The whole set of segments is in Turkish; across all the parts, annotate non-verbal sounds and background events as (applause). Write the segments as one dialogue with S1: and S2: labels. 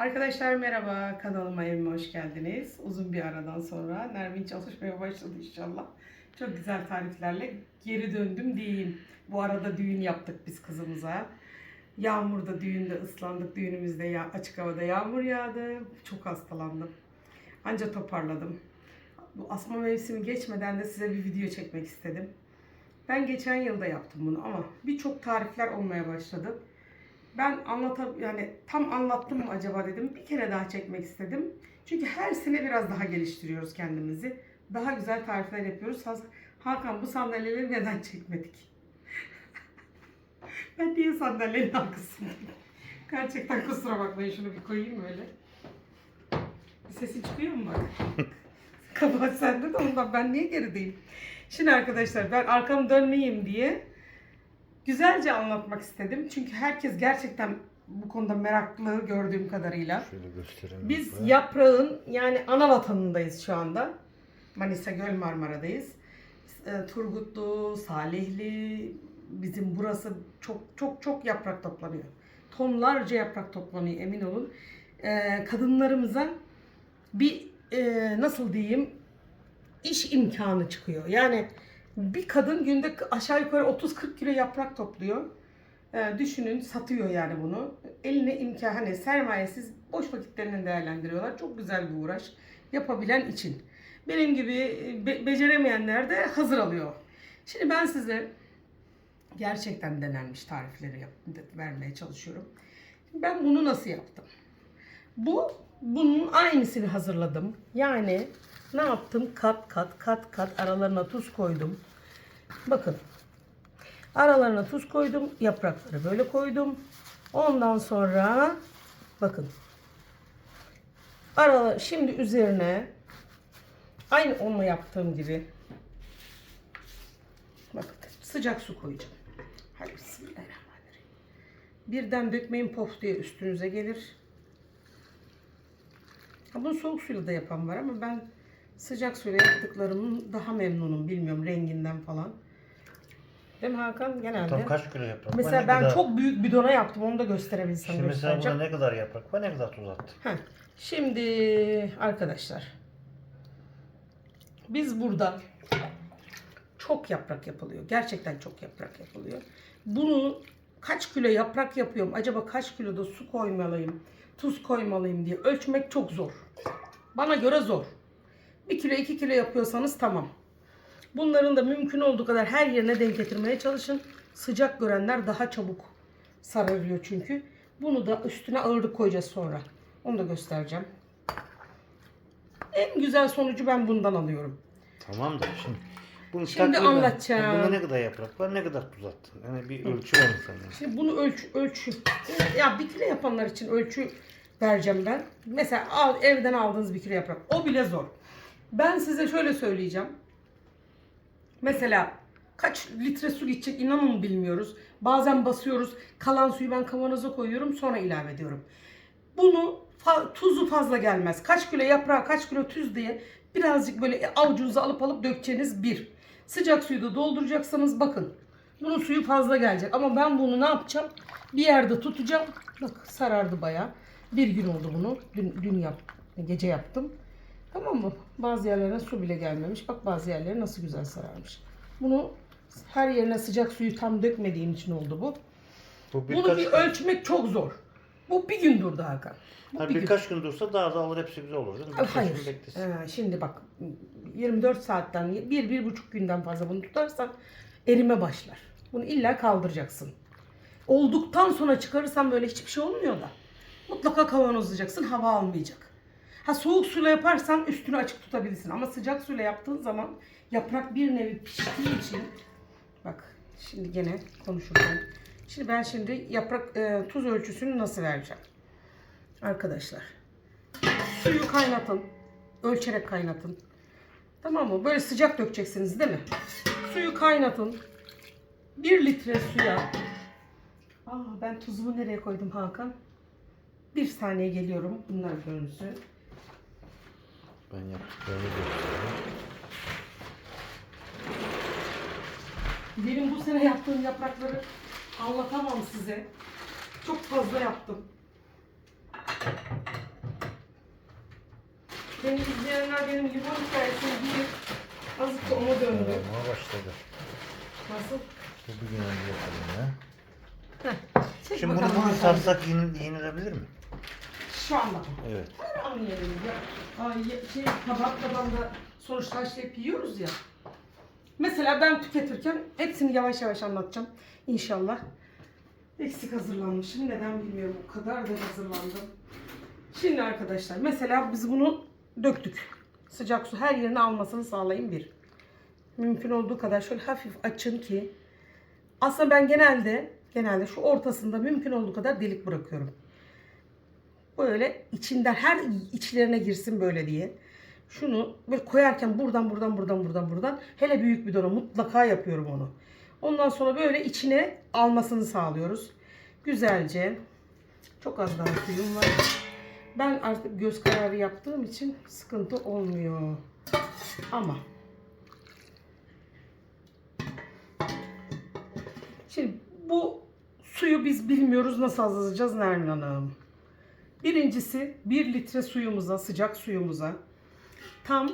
S1: Arkadaşlar merhaba, kanalıma evime hoş geldiniz. Uzun bir aradan sonra Nermin çalışmaya başladı inşallah. Çok güzel tariflerle geri döndüm diyeyim. Bu arada düğün yaptık biz kızımıza. Yağmurda düğünde ıslandık. Düğünümüzde ya, açık havada yağmur yağdı. Çok hastalandım. Anca toparladım. Bu asma mevsimi geçmeden de size bir video çekmek istedim. Ben geçen yılda yaptım bunu ama birçok tarifler olmaya başladı. Ben anlatab yani tam anlattım mı acaba dedim. Bir kere daha çekmek istedim. Çünkü her sene biraz daha geliştiriyoruz kendimizi. Daha güzel tarifler yapıyoruz. Hakan bu sandalyeleri neden çekmedik? (laughs) ben niye sandalyenin arkasındayım? Gerçekten kusura bakmayın şunu bir koyayım böyle. Bir sesi çıkıyor mu bak? (laughs) Kabahat sende de ondan ben niye gerideyim? Şimdi arkadaşlar ben arkamı dönmeyeyim diye güzelce anlatmak istedim. Çünkü herkes gerçekten bu konuda meraklı gördüğüm kadarıyla.
S2: Şöyle göstereyim.
S1: Biz
S2: ben.
S1: yaprağın yani ana vatanındayız şu anda. Manisa Göl Marmara'dayız. E, Turgutlu, Salihli, bizim burası çok çok çok yaprak toplanıyor. Tonlarca yaprak toplanıyor emin olun. E, kadınlarımıza bir e, nasıl diyeyim iş imkanı çıkıyor. Yani bir kadın günde aşağı yukarı 30-40 kilo yaprak topluyor. Ee, düşünün satıyor yani bunu. Eline imkan hani sermayesiz boş vakitlerini değerlendiriyorlar. Çok güzel bir uğraş. Yapabilen için. Benim gibi be- beceremeyenler de hazır alıyor. Şimdi ben size gerçekten denenmiş tarifleri yap- vermeye çalışıyorum. Ben bunu nasıl yaptım? Bu bunun aynısını hazırladım. Yani ne yaptım? Kat kat kat kat aralarına tuz koydum. Bakın. Aralarına tuz koydum. Yaprakları böyle koydum. Ondan sonra bakın. Aralar şimdi üzerine aynı onunla yaptığım gibi bakın sıcak su koyacağım. Hadi bismillahirrahmanirrahim. Birden dökmeyin pof diye üstünüze gelir. Ha, bunu soğuk suyla da yapan var ama ben sıcak suyla yaptıklarımın daha memnunum. Bilmiyorum renginden falan. Değil mi Hakan? Genelde.
S2: Tam kaç kilo yaprak?
S1: Mesela
S2: ne
S1: ben
S2: kadar...
S1: çok büyük bidona yaptım. Onu da gösterebilsem
S2: Şimdi mesela
S1: göstereceğim.
S2: ne kadar yaprak var ne kadar tuz attı?
S1: Heh. Şimdi arkadaşlar. Biz burada çok yaprak yapılıyor. Gerçekten çok yaprak yapılıyor. Bunu kaç kilo yaprak yapıyorum? Acaba kaç kiloda su koymalıyım? Tuz koymalıyım diye ölçmek çok zor. Bana göre zor. 1 kilo 2 kilo yapıyorsanız tamam. Bunların da mümkün olduğu kadar her yerine denk getirmeye çalışın. Sıcak görenler daha çabuk sararıyor çünkü. Bunu da üstüne ağırlık koyacağız sonra. Onu da göstereceğim. En güzel sonucu ben bundan alıyorum.
S2: Tamam da şimdi. Bunu
S1: Şimdi anlatacağım.
S2: Bunda ne kadar yaprak var ne kadar tuz attı? Yani bir ölçü var insanın.
S1: Şimdi bunu ölç, ölçü. Ya bir kilo yapanlar için ölçü vereceğim ben. Mesela al, evden aldığınız bir kilo yaprak. O bile zor. Ben size şöyle söyleyeceğim. Mesela kaç litre su gidecek inanın bilmiyoruz. Bazen basıyoruz. Kalan suyu ben kavanoza koyuyorum sonra ilave ediyorum. Bunu fa- tuzu fazla gelmez. Kaç kilo yaprağı kaç kilo tuz diye birazcık böyle avucunuza alıp alıp dökeceğiniz bir. Sıcak suyu da dolduracaksanız bakın. Bunun suyu fazla gelecek. Ama ben bunu ne yapacağım? Bir yerde tutacağım. Bak sarardı bayağı. Bir gün oldu bunu. Dün, dün yap, gece yaptım. Tamam mı? Bazı yerlerine su bile gelmemiş. Bak bazı yerleri nasıl güzel sararmış. Bunu her yerine sıcak suyu tam dökmediğim için oldu bu.
S2: Bu
S1: Bunu
S2: birkaç,
S1: bir ölçmek çok zor. Bu bir gün durdu Hakan. Bu
S2: Ha,
S1: bir
S2: birkaç gün dursa daha da alır hepsi güzel olur değil mi? Birkaç
S1: Hayır.
S2: gün beklesin.
S1: Ee, şimdi bak 24 saatten bir, bir buçuk günden fazla bunu tutarsan erime başlar. Bunu illa kaldıracaksın. Olduktan sonra çıkarırsan böyle hiçbir şey olmuyor da. Mutlaka kavanozlayacaksın hava almayacak. Ha soğuk suyla yaparsan üstünü açık tutabilirsin ama sıcak suyla yaptığın zaman yaprak bir nevi piştiği için bak şimdi gene konuşurken şimdi ben şimdi yaprak e, tuz ölçüsünü nasıl vereceğim? Arkadaşlar Suyu kaynatın. Ölçerek kaynatın. Tamam mı? Böyle sıcak dökeceksiniz değil mi? Suyu kaynatın. 1 litre suya. Aa, ben tuzumu nereye koydum Hakan? Bir saniye geliyorum. Bunlar görünsün.
S2: Ben yaptıklarını göstereyim.
S1: Benim bu sene yaptığım yaprakları anlatamam size. Çok fazla yaptım. Beni izleyenler benim limon hikayesini bilir. Azıcık da ona döndü.
S2: Olmaya başladı.
S1: Nasıl?
S2: Bu bir gün önce yapalım ya.
S1: Çek
S2: Şimdi bunu
S1: bakalım
S2: bunu
S1: bakalım.
S2: sarsak yen- yenilebilir mi?
S1: Şu anda.
S2: Evet.
S1: Anlayalım ya. Ay, şey, tabak tabanda sonuçta haşlayıp yiyoruz ya. Mesela ben tüketirken hepsini yavaş yavaş anlatacağım. İnşallah. Eksik hazırlanmışım. Neden bilmiyorum. O kadar da hazırlandım. Şimdi arkadaşlar mesela biz bunu döktük. Sıcak su her yerine almasını sağlayın bir. Mümkün olduğu kadar şöyle hafif açın ki aslında ben genelde genelde şu ortasında mümkün olduğu kadar delik bırakıyorum böyle içinden her içlerine girsin böyle diye. Şunu böyle koyarken buradan buradan buradan buradan buradan hele büyük bir dona mutlaka yapıyorum onu. Ondan sonra böyle içine almasını sağlıyoruz. Güzelce. Çok az daha suyum var. Ben artık göz kararı yaptığım için sıkıntı olmuyor. Ama Şimdi bu suyu biz bilmiyoruz nasıl hazırlayacağız Nermin Hanım. Birincisi 1 litre suyumuza, sıcak suyumuza tam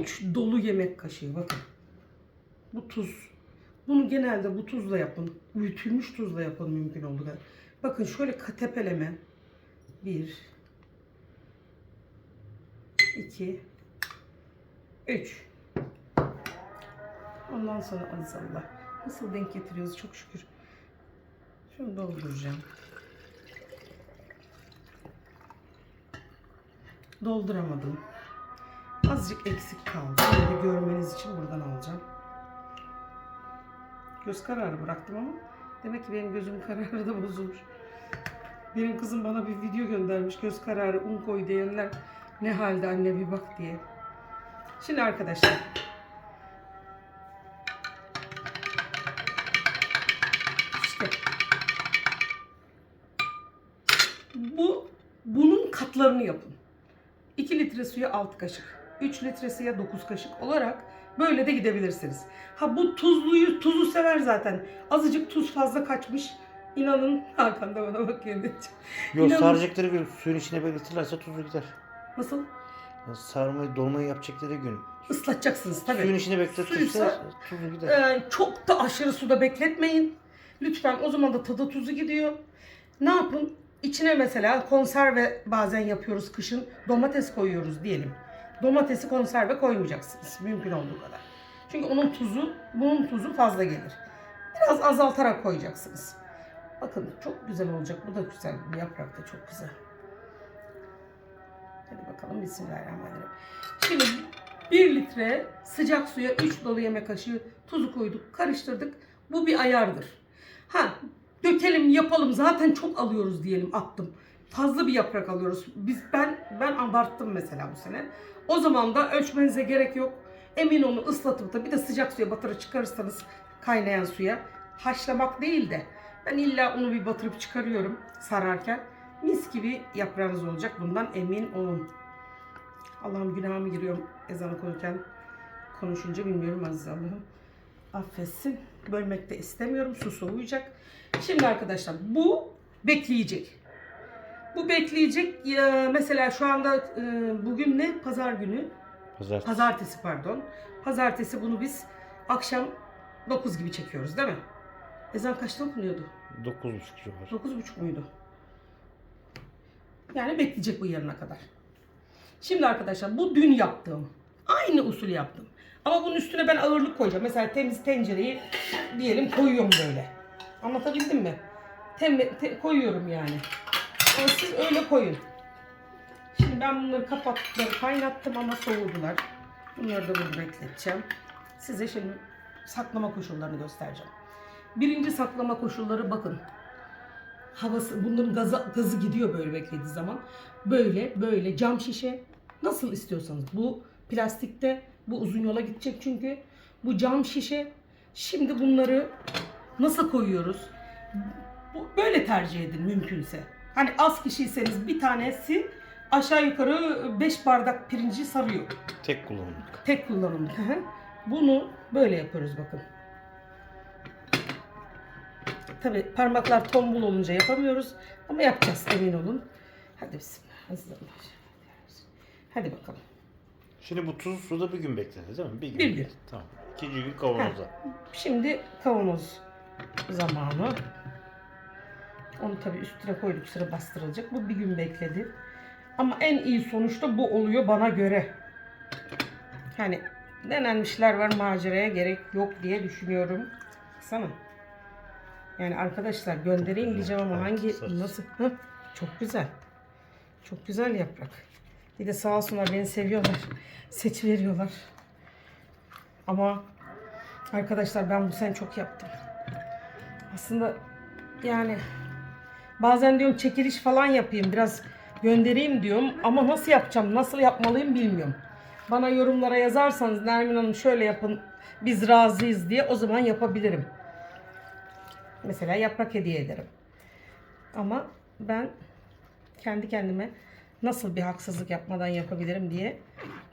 S1: 3 dolu yemek kaşığı bakın. Bu tuz. Bunu genelde bu tuzla yapın. Büyütülmüş tuzla yapın mümkün olduğu kadar. Bakın şöyle katepeleme. 1 2 3 Ondan sonra aziz Allah. Nasıl denk getiriyoruz çok şükür. Şunu dolduracağım. Dolduramadım. Azıcık eksik kaldı. De görmeniz için buradan alacağım. Göz kararı bıraktım ama demek ki benim gözüm (laughs) kararı da bozulmuş. Benim kızım bana bir video göndermiş. Göz kararı un koy diyenler ne halde anne bir bak diye. Şimdi arkadaşlar işte bu bunun katlarını yapın. 2 litre suya 6 kaşık, 3 litre suya 9 kaşık olarak böyle de gidebilirsiniz. Ha bu tuzluyu tuzu sever zaten. Azıcık tuz fazla kaçmış. İnanın (laughs) Hakan da bana bakıyor.
S2: Yok
S1: İnanın-
S2: saracakları gün suyun içine bekletirlerse tuzu gider.
S1: Nasıl?
S2: Yani sarmayı dolmayı yapacakları gün
S1: Islatacaksınız tabii.
S2: suyun içine bekletirse
S1: Suysa-
S2: tuzu gider.
S1: Ee, çok da aşırı suda bekletmeyin. Lütfen o zaman da tadı tuzu gidiyor. Ne yapın? İçine mesela konserve bazen yapıyoruz kışın. Domates koyuyoruz diyelim. Domatesi konserve koymayacaksınız mümkün olduğu kadar. Çünkü onun tuzu, bunun tuzu fazla gelir. Biraz azaltarak koyacaksınız. Bakın çok güzel olacak. Bu da güzel. Bu yaprak da çok güzel. Hadi bakalım Bismillahirrahmanirrahim. Şimdi 1 litre sıcak suya 3 dolu yemek kaşığı tuzu koyduk, karıştırdık. Bu bir ayardır. Ha, dökelim, yapalım. Zaten çok alıyoruz diyelim, attım. Fazla bir yaprak alıyoruz. Biz ben ben abarttım mesela bu sene. O zaman da ölçmenize gerek yok. Emin onu ıslatıp da bir de sıcak suya batırıp çıkarırsanız kaynayan suya haşlamak değil de ben illa onu bir batırıp çıkarıyorum sararken. Mis gibi yaprağınız olacak. Bundan emin olun. Allah'ım günahımı giriyorum ezan okurken konuşunca bilmiyorum aziz Allah'ım. Affetsin. Bölmek de istemiyorum. Su soğuyacak. Şimdi arkadaşlar bu bekleyecek. Bu bekleyecek. Mesela şu anda e, bugün ne? Pazar günü.
S2: Pazar.
S1: Pazartesi pardon. Pazartesi bunu biz akşam 9 gibi çekiyoruz değil mi? Ezan kaçta okunuyordu?
S2: 9.5 civarı.
S1: 9.30 muydu? Yani bekleyecek bu yarına kadar. Şimdi arkadaşlar bu dün yaptığım. Aynı usul yaptım. Ama bunun üstüne ben ağırlık koyacağım. Mesela temiz tencereyi diyelim koyuyorum böyle. Anlatabildim mi? Tem- te- koyuyorum yani. Ama siz öyle koyun. Şimdi ben bunları kapattım, kaynattım ama soğudular. Bunları da burada bekleteceğim. Size şimdi saklama koşullarını göstereceğim. Birinci saklama koşulları bakın havası bunların gazı, gazı gidiyor böyle beklediği zaman. Böyle böyle cam şişe nasıl istiyorsanız. Bu plastikte bu uzun yola gidecek çünkü. Bu cam şişe. Şimdi bunları nasıl koyuyoruz? Bu, böyle tercih edin mümkünse. Hani az kişiyseniz bir tanesi aşağı yukarı 5 bardak pirinci sarıyor.
S2: Tek kullanımlık.
S1: Tek kullanımlık. Bunu böyle yapıyoruz bakın. Tabi parmaklar tombul olunca yapamıyoruz ama yapacağız emin olun. Hadi bismillah. Hadi bakalım.
S2: Şimdi bu tuzlu suda bir gün bekledi değil mi? Bir gün.
S1: Bir gün.
S2: Tamam. İkinci gün kavanoza. (laughs)
S1: Şimdi kavanoz zamanı. Onu tabii üstüne koyduk sıra bastırılacak. Bu bir gün bekledi. Ama en iyi sonuçta bu oluyor bana göre. Hani denenmişler var maceraya gerek yok diye düşünüyorum. Sana. Yani arkadaşlar göndereyim diyeceğim ama hangi nasıl? Hı? Çok güzel. Çok güzel yaprak. Bir de sağ olsunlar beni seviyorlar. Seç veriyorlar. Ama arkadaşlar ben bu sene çok yaptım. Aslında yani bazen diyorum çekiliş falan yapayım biraz göndereyim diyorum ama nasıl yapacağım nasıl yapmalıyım bilmiyorum. Bana yorumlara yazarsanız Nermin Hanım şöyle yapın biz razıyız diye o zaman yapabilirim. Mesela yaprak hediye ederim. Ama ben kendi kendime nasıl bir haksızlık yapmadan yapabilirim diye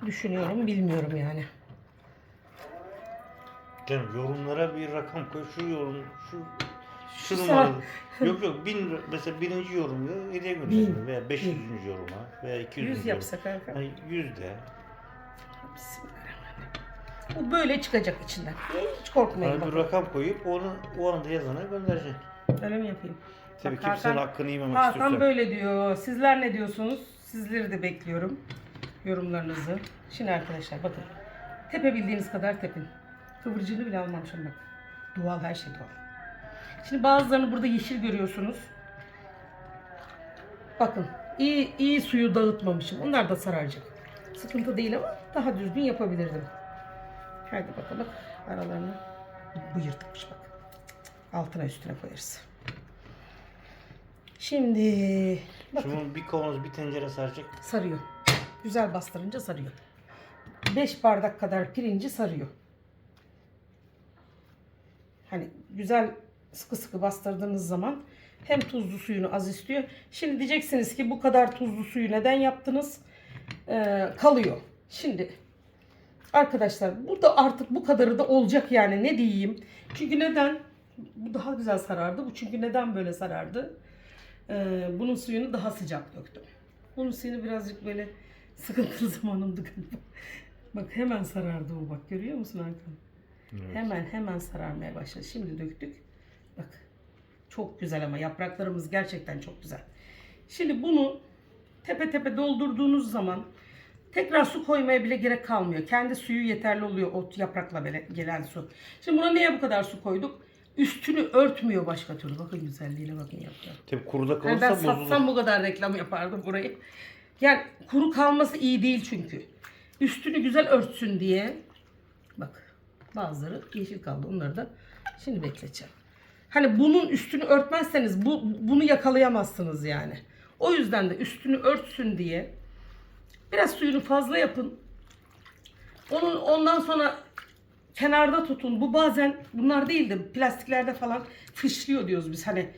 S1: düşünüyorum bilmiyorum yani.
S2: Canım yorumlara bir rakam koy. Şu yorum, şu şu yok yok bin mesela birinci yorumda hediye gönderelim
S1: Bin.
S2: veya 500. yoruma veya 200.
S1: 100
S2: yorum.
S1: yapsak Hakan.
S2: Hani 100 de.
S1: Bismillahirrahmanirrahim. Bu böyle çıkacak içinden. Hiç korkmayın.
S2: Hani bir
S1: bakın.
S2: rakam koyup onu o anda yazana göndereceksin.
S1: Öyle mi yapayım?
S2: Tabii
S1: Bak
S2: kimsenin
S1: Hakan-
S2: hakkını yememek
S1: Hakan
S2: istiyorsan.
S1: böyle diyor. Sizler ne diyorsunuz? Sizleri de bekliyorum. Yorumlarınızı. Şimdi arkadaşlar bakın. Tepebildiğiniz kadar tepin. Kıvırcığını bile almamışım bak. Doğal her şey doğal. Şimdi bazılarını burada yeşil görüyorsunuz. Bakın iyi, iyi suyu dağıtmamışım. Onlar da sararacak. Sıkıntı değil ama daha düzgün yapabilirdim. Hadi bakalım aralarını. Bu yırtıkmış bak. Altına üstüne koyarız. Şimdi bakın
S2: Şimdi bir kavanoz bir tencere saracak.
S1: sarıyor. Güzel bastırınca sarıyor. 5 bardak kadar pirinci sarıyor. Hani güzel sıkı sıkı bastırdığınız zaman hem tuzlu suyunu az istiyor. Şimdi diyeceksiniz ki bu kadar tuzlu suyu neden yaptınız? Ee, kalıyor. Şimdi arkadaşlar burada artık bu kadarı da olacak yani ne diyeyim. Çünkü neden? Bu daha güzel sarardı. Bu çünkü neden böyle sarardı? Ee, bunun suyunu daha sıcak döktüm. Bunun suyunu birazcık böyle sıkıntılı (laughs) zamanımdı galiba. Bak hemen sarardı o bak görüyor musun Hakan?
S2: Evet.
S1: Hemen hemen sararmaya başladı. Şimdi döktük. Bak çok güzel ama yapraklarımız gerçekten çok güzel. Şimdi bunu tepe tepe doldurduğunuz zaman tekrar su koymaya bile gerek kalmıyor. Kendi suyu yeterli oluyor o yaprakla gelen su. Şimdi buna niye bu kadar su koyduk? Üstünü örtmüyor başka türlü. Bakın güzelliğine bakın yaprağı.
S2: Tabii kuruda
S1: Yani
S2: kalırsa
S1: ben
S2: bozulur.
S1: satsam bu kadar reklam yapardım burayı. Yani kuru kalması iyi değil çünkü. Üstünü güzel örtsün diye. Bak bazıları yeşil kaldı. Onları da şimdi bekleteceğim. Hani bunun üstünü örtmezseniz bu bunu yakalayamazsınız yani. O yüzden de üstünü örtsün diye biraz suyunu fazla yapın. Onun ondan sonra kenarda tutun. Bu bazen bunlar değil de plastiklerde falan fışlıyor diyoruz biz hani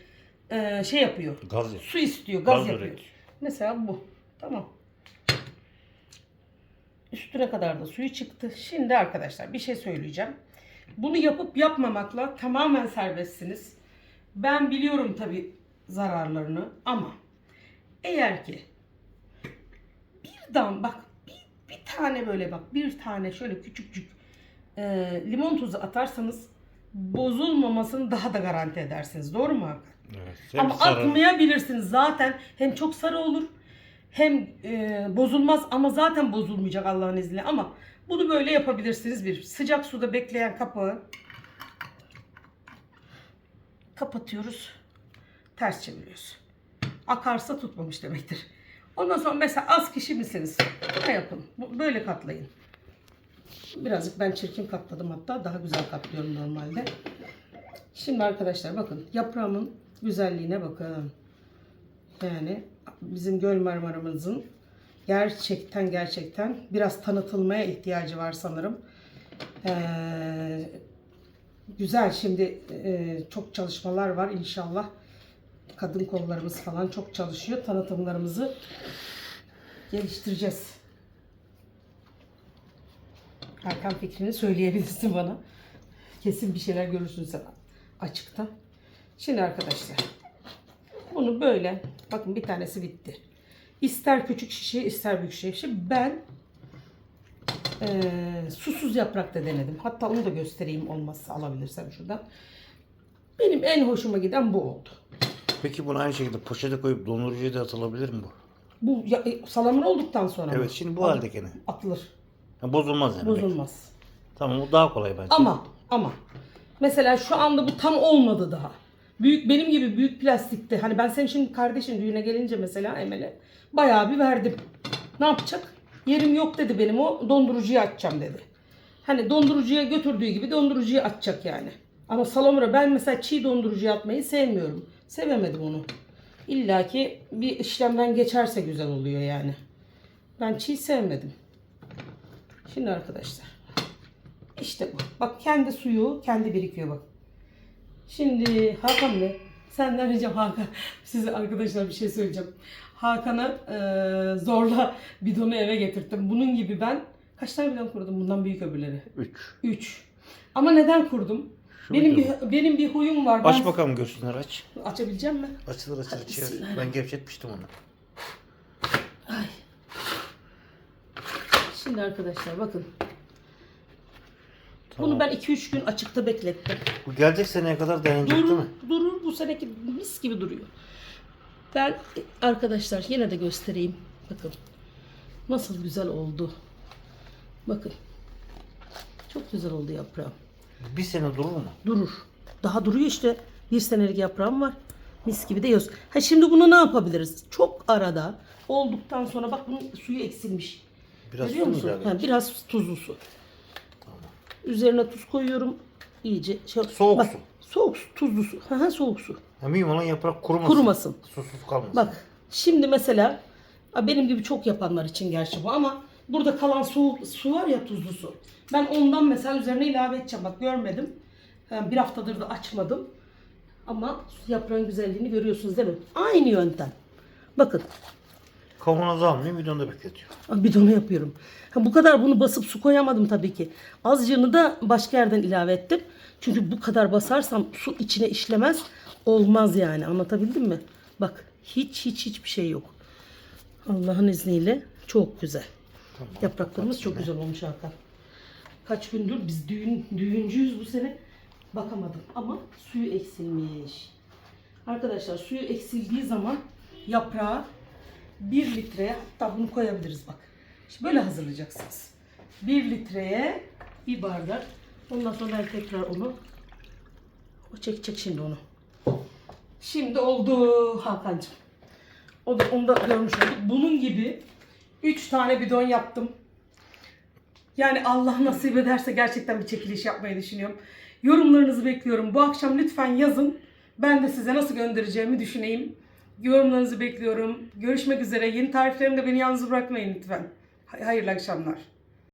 S1: e, şey yapıyor.
S2: Gaz.
S1: Su istiyor, gaz,
S2: Gaz
S1: yapıyor.
S2: üretiyor.
S1: Mesela bu. Tamam. Üstüne kadar da suyu çıktı. Şimdi arkadaşlar bir şey söyleyeceğim. Bunu yapıp yapmamakla tamamen serbestsiniz. Ben biliyorum tabi zararlarını ama eğer ki bir dam bak bir, bir tane böyle bak bir tane şöyle küçükcük e, limon tuzu atarsanız bozulmamasını daha da garanti edersiniz. Doğru mu Hakan?
S2: Evet. Hem
S1: Ama
S2: sarı-
S1: atmayabilirsiniz zaten. Hem çok sarı olur hem e, bozulmaz ama zaten bozulmayacak Allah'ın izniyle. Ama bunu böyle yapabilirsiniz. Bir sıcak suda bekleyen kapağı kapatıyoruz. Ters çeviriyoruz. Akarsa tutmamış demektir. Ondan sonra mesela az kişi misiniz? Ne yapın? Böyle katlayın. Birazcık ben çirkin katladım hatta. Daha güzel katlıyorum normalde. Şimdi arkadaşlar bakın yaprağımın güzelliğine bakın. Yani bizim göl marmaramızın gerçekten gerçekten biraz tanıtılmaya ihtiyacı var sanırım. Ee, güzel şimdi e, çok çalışmalar var inşallah. Kadın kollarımız falan çok çalışıyor. Tanıtımlarımızı geliştireceğiz. Hakan fikrini söyleyebilirsin bana. Kesin bir şeyler görürsün sen açıkta. Şimdi arkadaşlar bunu böyle bakın bir tanesi bitti. İster küçük şişe ister büyük şişe. Ben eee, susuz yaprakta denedim. Hatta onu da göstereyim olmazsa alabilirsem şuradan. Benim en hoşuma giden bu oldu.
S2: Peki bunu aynı şekilde poşete koyup dondurucuya da atılabilir mi bu?
S1: Bu ya, e, salamur olduktan sonra mı?
S2: Evet şimdi bu halde gene.
S1: atılır.
S2: Ha, bozulmaz yani.
S1: Bozulmaz.
S2: Tamam bu daha kolay bence.
S1: Ama ama mesela şu anda bu tam olmadı daha. Büyük benim gibi büyük plastikte hani ben senin şimdi kardeşin düğüne gelince mesela Emel'e bayağı bir verdim. Ne yapacak? Yerim yok dedi benim o dondurucuya açacağım dedi. Hani dondurucuya götürdüğü gibi dondurucuya açacak yani. Ama salamura ben mesela çiğ dondurucuya atmayı sevmiyorum. Sevemedim onu. İlla ki bir işlemden geçerse güzel oluyor yani. Ben çiğ sevmedim. Şimdi arkadaşlar. İşte bu. Bak kendi suyu kendi birikiyor bak. Şimdi Hakan Bey senden ricam Hakan. Size arkadaşlar bir şey söyleyeceğim. Hakan'a e, zorla (laughs) bidonu eve getirttim. Bunun gibi ben kaç tane bidon kurdum bundan büyük öbürleri?
S2: 3.
S1: 3. Ama neden kurdum?
S2: Şu
S1: benim bir benim bir huyum var.
S2: Aç
S1: Ben-
S2: bakalım görsünler aç.
S1: Açabileceğim mi?
S2: Açılır açılır
S1: bismillah.
S2: Ben gevşetmiştim onu.
S1: Şimdi arkadaşlar bakın.
S2: Tamam.
S1: Bunu ben 2-3 gün açıkta beklettim.
S2: Bu gelecek seneye kadar dayanacak değil
S1: Durur,
S2: mi?
S1: durur. Bu seneki mis gibi duruyor. Ben arkadaşlar yine de göstereyim. Bakın. Nasıl güzel oldu. Bakın. Çok güzel oldu yaprağım.
S2: Bir sene durur mu?
S1: Durur. Daha duruyor işte. Bir senelik yaprağım var. Mis gibi de yiyoruz. Ha şimdi bunu ne yapabiliriz? Çok arada olduktan sonra bak bunun suyu eksilmiş.
S2: Biraz
S1: Görüyor
S2: su mu
S1: musun?
S2: ilave
S1: Ha, biraz tuzlu su. Üzerine tuz koyuyorum. İyice şey,
S2: Soğuk su.
S1: Soğuk su, tuzlu su. Ha, ha, soğuk su.
S2: Ha, mühim olan yaprak kurumasın.
S1: Kurumasın.
S2: Susuz kalmasın.
S1: Bak şimdi mesela benim gibi çok yapanlar için gerçi bu ama burada kalan su, su var ya tuzlu su. Ben ondan mesela üzerine ilave edeceğim. Bak görmedim. Ha, Bir haftadır da açmadım. Ama yaprağın güzelliğini görüyorsunuz değil mi? Aynı yöntem. Bakın
S2: Kavanoza almıyor bidonda bekletiyor.
S1: bidonu yapıyorum. Ha, bu kadar bunu basıp su koyamadım tabii ki. Azıcığını da başka yerden ilave ettim. Çünkü bu kadar basarsam su içine işlemez. Olmaz yani anlatabildim mi? Bak hiç hiç hiçbir şey yok. Allah'ın izniyle çok güzel.
S2: Tamam.
S1: Yapraklarımız çok güzel olmuş Hakan. Kaç gündür biz düğün düğüncüyüz bu sene. Bakamadım ama suyu eksilmiş. Arkadaşlar suyu eksildiği zaman yaprağı 1 litreye hatta bunu koyabiliriz bak. İşte böyle hazırlayacaksınız. 1 litreye bir bardak. Ondan sonra ben tekrar onu o çekecek şimdi onu. Şimdi oldu Hakan'cığım. O da, onu da görmüş olduk. Bunun gibi 3 tane bidon yaptım. Yani Allah nasip ederse gerçekten bir çekiliş yapmayı düşünüyorum. Yorumlarınızı bekliyorum. Bu akşam lütfen yazın. Ben de size nasıl göndereceğimi düşüneyim. Yorumlarınızı bekliyorum. Görüşmek üzere. Yeni tariflerimde beni yalnız bırakmayın lütfen. Hay- Hayırlı akşamlar.